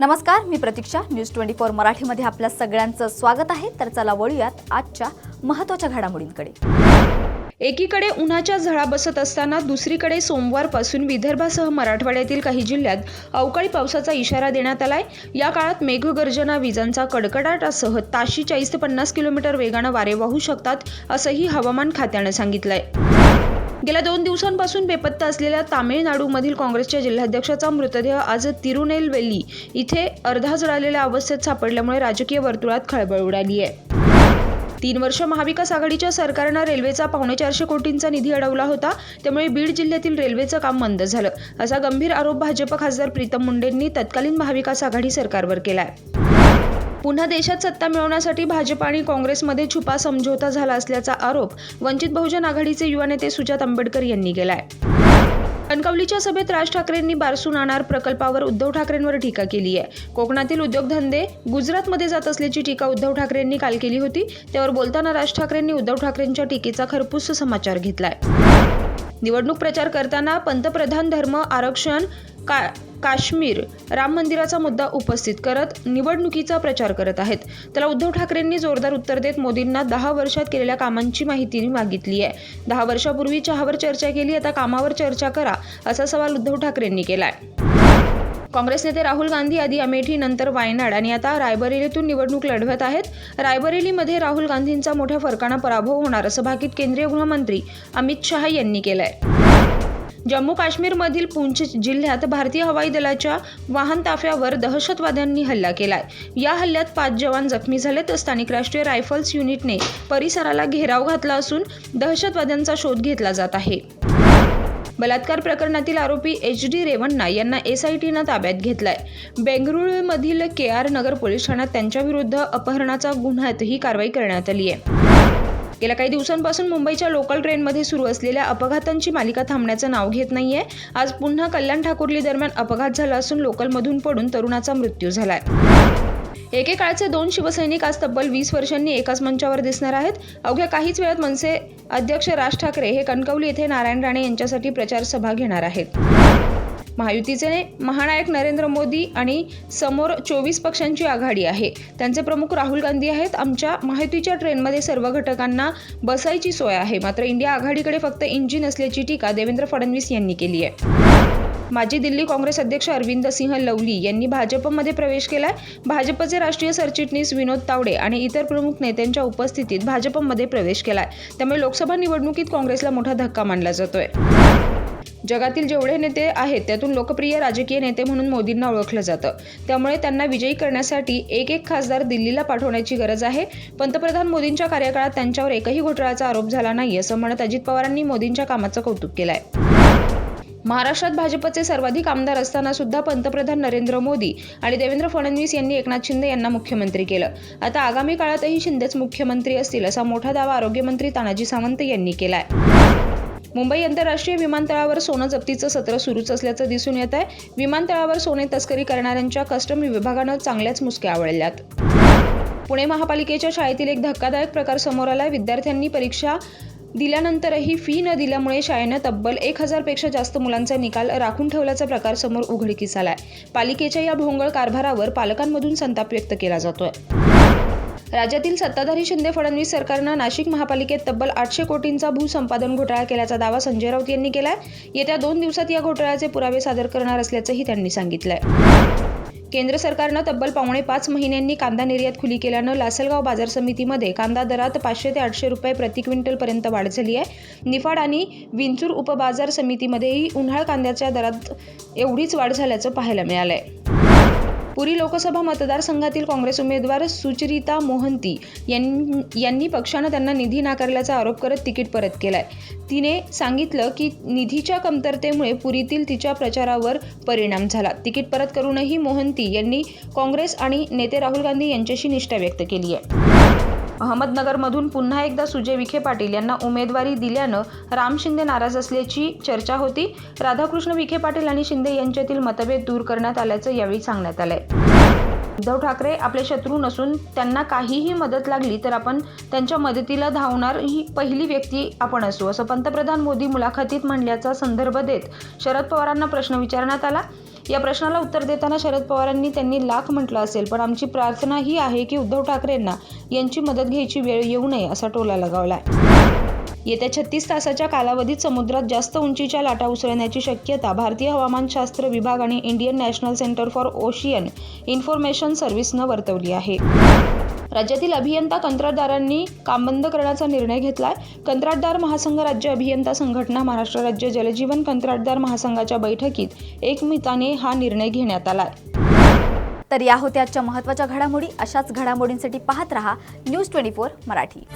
नमस्कार मी Pratiksha. News twenty four मराठीमध्ये आपल्या सगळ्यांचं स्वागत आहे. तर चला वळूयात आजच्या महत्त्वाच्या घडामोडींकडे. एकीकडे उन्हाच्या झळा बसत असताना दुसरीकडे सोमवारपासून विदर्भासह मराठवाड्यातील काही जिल्ह्यात अवकाळी पावसाचा इशारा देण्यात आलाय. या काळात मेघगर्जना विजांचा कडकडाटासह ताशी चाळीस ते पन्नास किलोमीटर वेगानं वारे वाहू शकतात असंही हवामान खात्यानं सांगितलंय. गेल्या दोन दिवसांपासून बेपत्ता असलेल्या तामिळनाडूमधील काँग्रेसच्या जिल्हाध्यक्षाचा मृतदेह आज तिरुनेलवेली इथे अर्धा जळालेल्या अवस्थेत सापडल्यामुळे राजकीय वर्तुळात खळबळ उडाली आहे. तीन वर्ष महाविकास आघाडीच्या सरकारनं रेल्वेचा पावणे चारशे कोटींचा निधी अडवला होता त्यामुळे बीड जिल्ह्यातील रेल्वेचं काम मंद झालं असा गंभीर आरोप भाजप खासदार प्रीतम मुंडेंनी तत्कालीन महाविकास आघाडी सरकारवर केलाय. पुन्हा देशात सत्ता मिळवण्यासाठी भाजप आणि काँग्रेसमध्ये छुपा समझोता झाला असल्याचा आरोप वंचित बहुजन आघाडीचे युवा नेते सुजात आंबेडकर यांनी केलाय. कणकवलीच्या सभेत राज ठाकरेंनी बारसू नाणार प्रकल्पावर उद्धव ठाकरेंवर टीका केली आहे. कोकणातील उद्योगधंदे गुजरातमध्ये जात असल्याची टीका उद्धव ठाकरेंनी काल केली होती. त्यावर बोलताना राज ठाकरेंनी उद्धव ठाकरेंच्या टीकेचा खरपूस समाचार घेतलाय. निवडणूक प्रचार करताना पंतप्रधान धर्म आरक्षण का काश्मीर राम मंदिराचा मुद्दा उपस्थित करत निवडणुकीचा प्रचार करत आहेत. त्याला उद्धव ठाकरेंनी जोरदार उत्तर देत मोदींना दहा वर्षात केलेल्या कामांची माहिती मागितली आहे. दहा वर्षापूर्वी चहावर चर्चा केली आता कामावर चर्चा करा असा सवाल उद्धव ठाकरेंनी केलाय. काँग्रेस नेते राहुल गांधी आधी अमेठी नंतर वायनाड आणि आता रायबरेलीतून निवडणूक लढवत आहेत. रायबरेलीमध्ये राहुल गांधींचा मोठ्या फरकानं पराभव होणार असं भाकीत केंद्रीय गृहमंत्री अमित शहा यांनी केलंय. जम्मू काश्मीरमधील पूंछ जिल्ह्यात भारतीय हवाई दलाच्या वाहन ताफ्यावर दहशतवाद्यांनी हल्ला केलाय. या हल्ल्यात पाच जवान जखमी झाले तर स्थानिक राष्ट्रीय रायफल्स युनिटने परिसराला घेराव घातला असून दहशतवाद्यांचा शोध घेतला जात आहे. बलात्कार प्रकरणातील आरोपी एच डी रेवण्णा यांना एस आय टीनं ताब्यात घेतलाय. बेंगळुरूमधील के आर नगर पोलीस ठाण्यात त्यांच्याविरुद्ध अपहरणाचा गुन्ह्यात ही कारवाई करण्यात आली आहे गेल्या काही दिवसांपासून मुंबईच्या लोकल ट्रेनमध्ये सुरू असलेल्या अपघातांची मालिका थांबण्याचं नाव घेत नाहीये. आज पुन्हा कल्याण ठाकुर्ली दरम्यान अपघात झाला असून लोकलमधून पडून तरुणाचा मृत्यू झालाय. एकेकाळचे दोन शिवसैनिक आज तब्बल वीस वर्षांनी एकाच मंचावर दिसणार आहेत. अवघ्या काहीच वेळात मनसे अध्यक्ष राज ठाकरे हे कणकवली येथे नारायण राणे यांच्यासाठी प्रचार सभा घेणार आहेत. महायुतीचे महानायक नरेंद्र मोदी आणि समोर चोवीस पक्षांची आघाडी आहे. त्यांचे प्रमुख राहुल गांधी आहेत. आमच्या महायुतीच्या ट्रेनमध्ये सर्व घटकांना बसायची सोय आहे. मात्र इंडिया आघाडीकडे फक्त इंजिन असल्याची टीका देवेंद्र फडणवीस यांनी केली आहे. माजी दिल्ली काँग्रेस अध्यक्ष अरविंद सिंह लवली यांनी भाजपमध्ये प्रवेश केलाय. भाजपचे राष्ट्रीय सरचिटणीस विनोद तावडे आणि इतर प्रमुख नेत्यांच्या उपस्थितीत भाजपमध्ये प्रवेश केलाय. त्यामुळे लोकसभा निवडणुकीत काँग्रेसला मोठा धक्का मानला जातोय. जगातील जेवढे नेते आहेत त्यातून लोकप्रिय राजकीय नेते म्हणून मोदींना ओळखलं जातं. त्यामुळे त्यांना विजयी करण्यासाठी एक एक खासदार दिल्लीला पाठवण्याची गरज आहे. पंतप्रधान मोदींच्या कार्यकाळात त्यांच्यावर एकही घोटाळ्याचा आरोप झाला नाही असं म्हणत अजित पवारांनी मोदींच्या कामाचं कौतुक केलं आहे महाराष्ट्रात भाजपचे सर्वाधिक आमदार असताना सुद्धा पंतप्रधान नरेंद्र मोदी आणि देवेंद्र फडणवीस यांनी एकनाथ शिंदे यांना मुख्यमंत्री केलं. आता आगामी काळातही शिंदेच मुख्यमंत्री असतील असा मोठा दावा आरोग्यमंत्री तानाजी सावंत यांनी केलाय. मुंबई आंतरराष्ट्रीय विमानतळावर सोनं जप्तीचं सत्र सुरूच असल्याचं दिसून येत आहे. विमानतळावर सोने तस्करी करणाऱ्यांच्या कस्टम विभागानं चांगल्याच मुसक्या आवळल्यात. पुणे महापालिकेच्या शाळेतील एक धक्कादायक प्रकार समोर आला विद्यार्थ्यांनी परीक्षा दिल्यानंतरही फी न दिल्यामुळे शाळेनं तब्बल एक हजारपेक्षा जास्त मुलांचा निकाल राखून ठेवल्याचा प्रकार समोर उघडकीस आलाय. पालिकेच्या या भोंगळ कारभारावर पालकांमधून संताप व्यक्त केला जातोय. राज्यातील सत्ताधारी शिंदे फडणवीस सरकारनं नाशिक महापालिकेत तब्बल आठशे कोटींचा भूसंपादन घोटाळा केल्याचा दावा संजय राऊत यांनी केलाय. येत्या दोन दिवसात या घोटाळ्याचे पुरावे सादर करणार असल्याचंही त्यांनी सांगितलंय. केंद्र सरकारनं तब्बल पावणे पाच महिन्यांनी कांदा निर्यात खुली केल्यानं लासलगाव बाजार समितीमध्ये कांदा दरात पाचशे ते आठशे रुपये प्रति क्विंटलपर्यंत वाढ झाली आहे. निफाड आणि विंचूर उपबाजार समितीमध्येही उन्हाळ कांद्याच्या दरात एवढीच वाढ झाल्याचं पाहायला मिळालं आहे पुरी लोकसभा मतदारसंघातील काँग्रेस उमेदवार सुचरिता मोहंती यां- यांनी पक्षानं त्यांना निधी नाकारल्याचा आरोप करत तिकीट परत केलाय. तिने सांगितलं की निधीच्या कमतरतेमुळे पुरीतील तिच्या प्रचारावर परिणाम झाला. तिकीट परत करूनही मोहंती यांनी काँग्रेस आणि नेते राहुल गांधी यांच्याशी निष्ठा व्यक्त केली आहे. अहमदनगरमधून पुन्हा एकदा सुजय विखे पाटील यांना उमेदवारी दिल्यानं राम शिंदे नाराज असल्याची चर्चा होती. राधाकृष्ण विखे पाटील आणि शिंदे यांच्यातील मतभेद दूर करण्यात आल्याचं यावेळी सांगण्यात आलंय. उद्धव ठाकरे आपले शत्रू नसून त्यांना काहीही मदत लागली तर आपण त्यांच्या मदतीला धावणार ही पहिली व्यक्ती आपण असू असं पंतप्रधान मोदी मुलाखतीत म्हणल्याचा संदर्भ देत शरद पवारांना प्रश्न विचारण्यात आला. या प्रश्नाला उत्तर देताना शरद पवारांनी त्यांनी लाख म्हटलं असेल पण आमची प्रार्थना ही आहे की उद्धव ठाकरेंना यांची मदत घ्यायची वेळ येऊ नये असा टोला लगावलाय. येत्या छत्तीस तासाच्या कालावधीत समुद्रात जास्त उंचीच्या लाटा उसळण्याची शक्यता भारतीय हवामानशास्त्र विभाग आणि Indian national centre for ocean information सर्व्हिसनं वर्तवली आहे. राज्यातील अभियंता कंत्राटदारांनी काम बंद करण्याचा निर्णय घेतलाय. कंत्राटदार महासंघ राज्य अभियंता संघटना महाराष्ट्र राज्य जलजीवन कंत्राटदार महासंघाच्या बैठकीत एकमताने हा निर्णय घेण्यात आलाय. तर या होत्या आजच्या महत्त्वाच्या घडामोडी. अशाच घडामोडींसाठी पाहत रहा न्यूज ट्वेंटी फोर मराठी.